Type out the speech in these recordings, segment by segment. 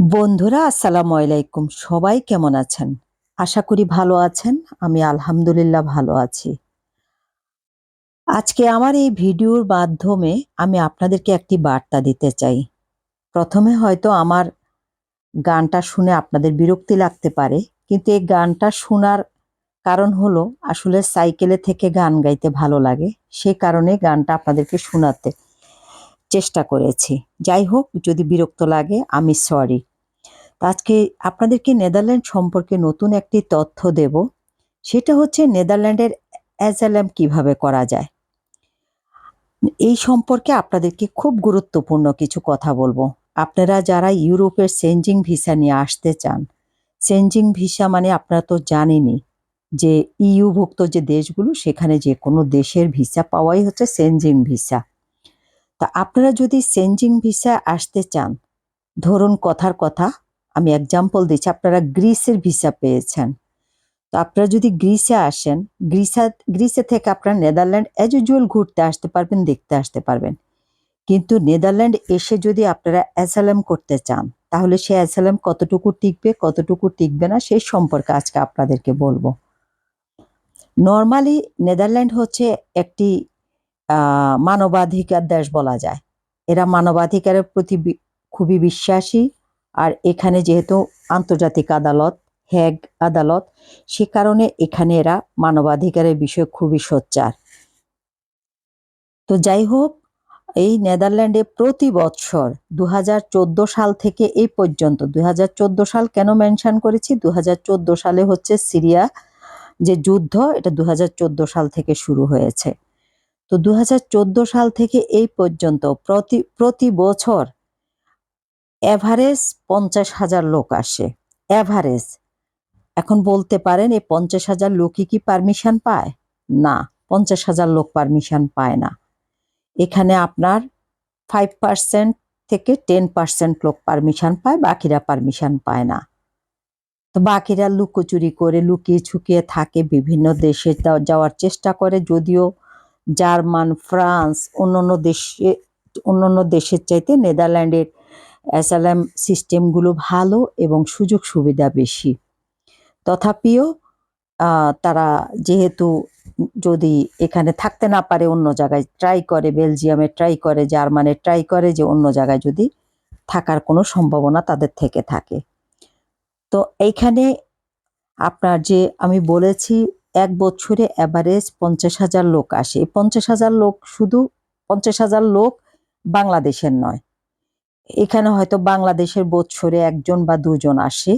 বন্ধুরা, আসসালামু আলাইকুম। সবাই কেমন আছেন? আশা করি ভালো আছেন। আমি আলহামদুলিল্লাহ ভালো আছি। আজকে আমার এই ভিডিওর মাধ্যমে আমি আপনাদেরকে একটি বার্তা দিতে চাই। প্রথমে হয়তো আমার গানটা শুনে আপনাদের বিরক্তি লাগতে পারে, কিন্তু এই গানটা শোনার কারণ হলো, আসলে সাইকেলে থেকে গান গাইতে ভালো লাগে। সে কারণে গানটা আপনাদেরকে শোনাতে চেষ্টা করেছি। যাই হোক, যদি বিরক্ত লাগে, আমি সরি আজকে আপনাদেরকে নেদারল্যান্ড সম্পর্কে নতুন একটি তথ্য দেব। সেটা হচ্ছে নেদারল্যান্ডের অ্যাজালাম কীভাবে করা যায়। এই সম্পর্কে আপনাদেরকে খুব গুরুত্বপূর্ণ কিছু কথা বলব। আপনারা যারা ইউরোপের সেঞ্জিং ভিসা নিয়ে আসতে চান সেঞ্জিং ভিসা মানে আপনারা তো জানেনই যে ইউভুক্ত যে দেশগুলো, সেখানে যে কোনো দেশের ভিসা পাওয়াই হচ্ছে সেনজিং ভিসা। তা আপনারা যদি সেনজিং ভিসা আসতে চান, ধরুন কথার কথা আমি এক্সাম্পল দিচ্ছি, আপনারা গ্রিসের ভিসা পেয়েছেন। তো আপনারা যদি গ্রিসে আসেন, গ্রিসা, গ্রিসে থেকে আপনারা নেদারল্যান্ড অ্যাজ ইউজুয়াল ঘুরতে আসতে পারবেন, দেখতে আসতে পারবেন। কিন্তু নেদারল্যান্ড এসে যদি আপনারা অ্যাসালাম করতে চান, তাহলে সে অ্যাসালাম কতটুকু টিকবে কতটুকু টিকবে না, সেই সম্পর্কে আজকে আপনাদেরকে বলব। নর্মালি নেদারল্যান্ড হচ্ছে একটি মানবাধিকার দেশ বলা যায়। এরা মানবাধিকারের প্রতি খুবই বিশ্বাসী। আর এখানে যেহেতু আন্তর্জাতিক আদালত হ্যাগ আদালত, সে কারণে এখানে এরা মানবাধিকারের বিষয়ে খুবই সোচ্চার। তো যাই হোক, এই নেদারল্যান্ডে প্রতি বছর দু হাজার চোদ্দ সাল থেকে এই পর্যন্ত দুই হাজার চোদ্দ সাল কেন মেনশন করেছি? দু হাজার চোদ্দ সালে হচ্ছে সিরিয়া যে যুদ্ধ, এটা দু হাজার চোদ্দ সাল থেকে শুরু হয়েছে। তো দু হাজার চোদ্দ সাল থেকে এই পর্যন্ত প্রতি প্রতি বছর অ্যাভারেজ পঞ্চাশ হাজার লোক আসে। অ্যাভারেজ এখন বলতে পারেন এই পঞ্চাশ হাজার লোকই কি পারমিশন পায়? না, পঞ্চাশ হাজার লোক পারমিশন পায় না। এখানে আপনার ফাইভ পার্সেন্ট থেকে টেন পার্সেন্ট লোক পারমিশন পায়, বাকিরা পারমিশন পায় না। তো বাকিরা লুকোচুরি করে, লুকিয়ে ছুকিয়ে থাকে, বিভিন্ন দেশে যাওয়ার চেষ্টা করে। যদিও জার্মান, ফ্রান্স, অন্যান্য দেশে, অন্যান্য দেশের চাইতে নেদারল্যান্ডের অ্যাসালাম সিস্টেমগুলো ভালো এবং সুযোগ সুবিধা বেশি। তথাপিও তারা যেহেতু যদি এখানে থাকতে না পারে, অন্য জায়গায় ট্রাই করে বেলজিয়ামে ট্রাই করে জার্মানে ট্রাই করে যে অন্য জায়গায় যদি থাকার কোনো সম্ভাবনা তাদের থেকে থাকে। তো এইখানে আপনার যে আমি বলেছি, এক বছরে অ্যাভারেজ পঞ্চাশ হাজার লোক আসে। পঞ্চাশ হাজার লোক শুধু পঞ্চাশ হাজার লোক বাংলাদেশের নয়। এখানে হয়তো বাংলাদেশের বছরে একজন বা দুজন আসে,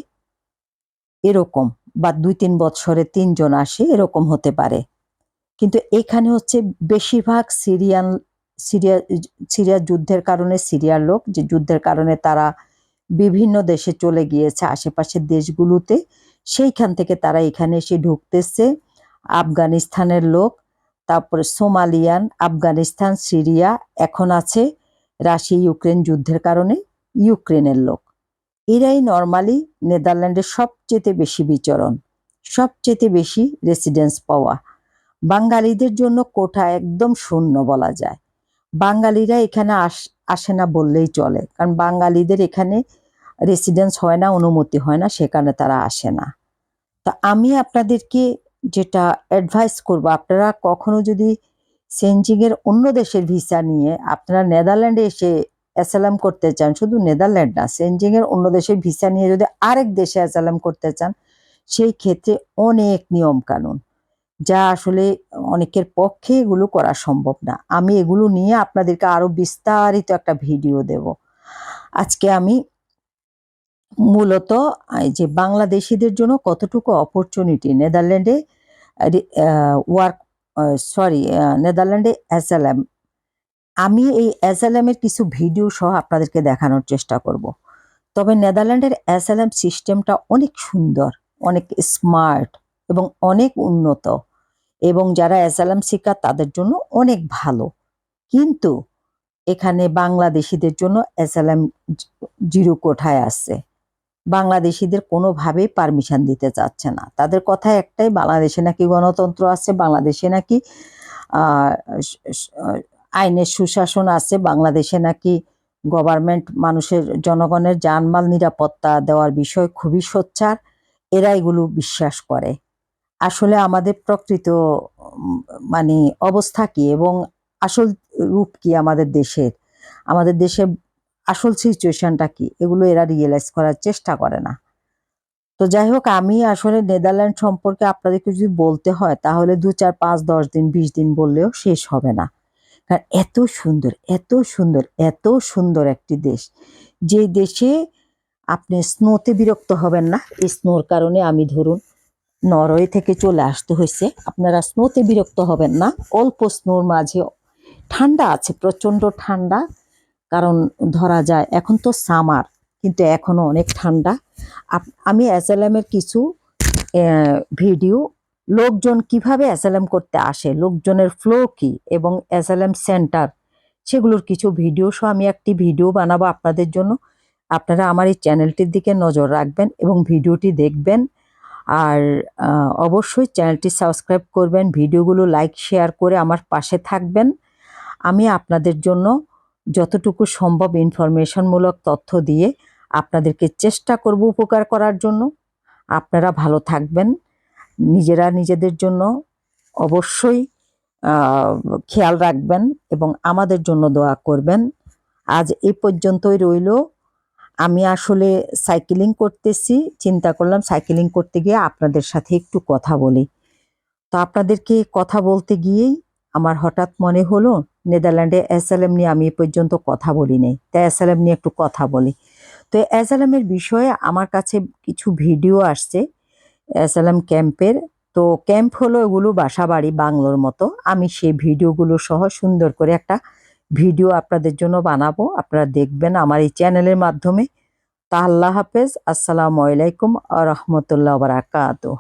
এরকম, বা দুই তিন বছরে তিনজন আসে, এরকম হতে পারে। কিন্তু এখানে হচ্ছে বেশিরভাগ সিরিয়ান, সিরিয়া সিরিয়া যুদ্ধের কারণে সিরিয়ার লোক, যে যুদ্ধের কারণে তারা বিভিন্ন দেশে চলে গিয়েছে, আশেপাশের দেশগুলোতে, সেইখান থেকে তারা এখানে এসে ঢুকতেছে। আফগানিস্তানের লোক, তারপরে সোমালিয়ান, আফগানিস্তান, সিরিয়া এখন আছে। রাশিয়া ইউক্রেন যুদ্ধের কারণে ইউক্রেনের লোক। এরাই নর্মালি নেদারল্যান্ডের সবচেয়ে বেশি বিচরণ, সবচেয়ে বেশি রেসিডেন্স পাওয়া। বাঙালিদের জন্য কোঠা একদম শূন্য বলা যায়। বাঙালিরা এখানে আস- আসে না বললেই চলে, কারণ বাঙালিদের এখানে রেসিডেন্স হয় না, অনুমতি হয় না, সেখানে তারা আসে না। তা আমি আপনাদেরকে যেটা অ্যাডভাইস করব, আপনারা কখনো যদি সেনজিং এর অন্য দেশের ভিসা নিয়ে আপনারা নেদারল্যান্ডে এসে অ্যাসালাম করতে চান, শুধু নেদারল্যান্ড না সেনজিং এর অন্য দেশের ভিসা নিয়ে যদি আরেক দেশে অ্যাসালাম করতে চান, সেই ক্ষেত্রে অনেক নিয়ম কানুন যা আসলে অনেকের পক্ষে এগুলো করা সম্ভব না। আমি এগুলো নিয়ে আপনাদেরকে আরও বিস্তারিত একটা ভিডিও দেব। আজকে আমি মূলত যে বাংলাদেশিদের জন্য কতটুকু অপরচুনিটি নেদারল্যান্ডে ওয়ার্ক সরি নেদারল্যান্ডে অ্যাসালাম আমি এই অ্যাসালামের কিছু ভিডিও সহ আপনাদেরকে দেখানোর চেষ্টা করব। তবে নেদারল্যান্ডের অ্যাসালাম সিস্টেমটা অনেক সুন্দর, অনেক স্মার্ট এবং অনেক উন্নত। এবং যারা অ্যাসালাম শিকার তাদের জন্য অনেক ভালো। কিন্তু এখানে বাংলাদেশিদের জন্য অ্যাসালাম জিরো কোঠায় আছে। বাংলাদেশিদের কোনোভাবেই পারমিশন দিতে চাচ্ছে না। তাদের কথা একটাই, বাংলাদেশে নাকি গণতন্ত্র আছে, বাংলাদেশে নাকি আইনের সুশাসন আছে, বাংলাদেশে নাকি গভর্নমেন্ট মানুষের, জনগণের জানমাল নিরাপত্তা দেওয়ার বিষয় খুবই সোচ্চার, এরা এগুলো বিশ্বাস করে। আসলে আমাদের প্রকৃত মানে অবস্থা কি এবং আসল রূপ কি আমাদের দেশের? আমাদের দেশের আসল সিচুয়েশনটা কি? এগুলো এরা রিয়েলাইজ করার চেষ্টা করে না। তো যাই হোক, আমি আসলে নেদারল্যান্ড সম্পর্কে আপনাদেরকে যদি বলতে হয়, তাহলে দু চার পাঁচ দশ দিন, বিশ দিন বললেও শেষ হবে না। কারণ এত সুন্দর এত সুন্দর এত সুন্দর একটি দেশ। যে দেশে আপনি স্নোতে বিরক্ত হবেন না। এই স্নোর কারণে আমি ধরুন নরওয়ে থেকে চলে আসতে হয়েছে আপনারা স্নোতে বিরক্ত হবেন না। অল্প স্নোর মাঝে ঠান্ডা আছে প্রচণ্ড ঠান্ডা। কারণ ধরা যায়, এখন তো সামার কিন্তু এখনও অনেক ঠান্ডা। আমি অ্যাসালামের কিছু ভিডিও লোকজন কীভাবে অ্যাসালাম করতে আসে, লোকজনের ফ্লো কি, এবং অ্যাসালাম সেন্টার সেগুলোর কিছু ভিডিও সহ আমি একটি ভিডিও বানাবো আপনাদের জন্য। আপনারা আমার এই চ্যানেলটির দিকে নজর রাখবেন এবং ভিডিওটি দেখবেন। আর অবশ্যই চ্যানেলটি সাবস্ক্রাইব করবেন ভিডিওগুলো লাইক শেয়ার করে আমার পাশে থাকবেন। আমি আপনাদের জন্য যতটুকু সম্ভব ইনফরমেশনমূলক তথ্য দিয়ে আপনাদেরকে চেষ্টা করব উপকার করার জন্য। আপনারা ভালো থাকবেন। নিজেরা নিজেদের জন্য অবশ্যই খেয়াল রাখবেন এবং আমাদের জন্য দোয়া করবেন। আজ এই পর্যন্তই রইল। আমি আসলে সাইকেলিং করতেছি, চিন্তা করলাম সাইকেলিং করতে গিয়ে আপনাদের সাথে একটু কথা বলি। তো আপনাদেরকে কথা বলতে গিয়েই আমার হঠাৎ মনে হলো নেদারল্যান্ডে এসএলএম নিয়ে আমি এ পর্যন্ত কথা বলি নাই তাই এসএলএম নিয়ে একটু কথা বলি। তো এসএলএম এর বিষয়ে আমার কাছে কিছু ভিডিও আসছে এসএলএম ক্যাম্পের। তো ক্যাম্প হলো এগুলো বাসা বাড়ি বাংলোর মতো। আমি সেই ভিডিওগুলো সহ সুন্দর করে একটা ভিডিও আপনাদের জন্য বানাবো। আপনারা দেখবেন আমার এই চ্যানেলের মাধ্যমে। তা আল্লাহ হাফেজ। আসসালামু আলাইকুম আ রহমতুল্লাহ বারাকাতুহ।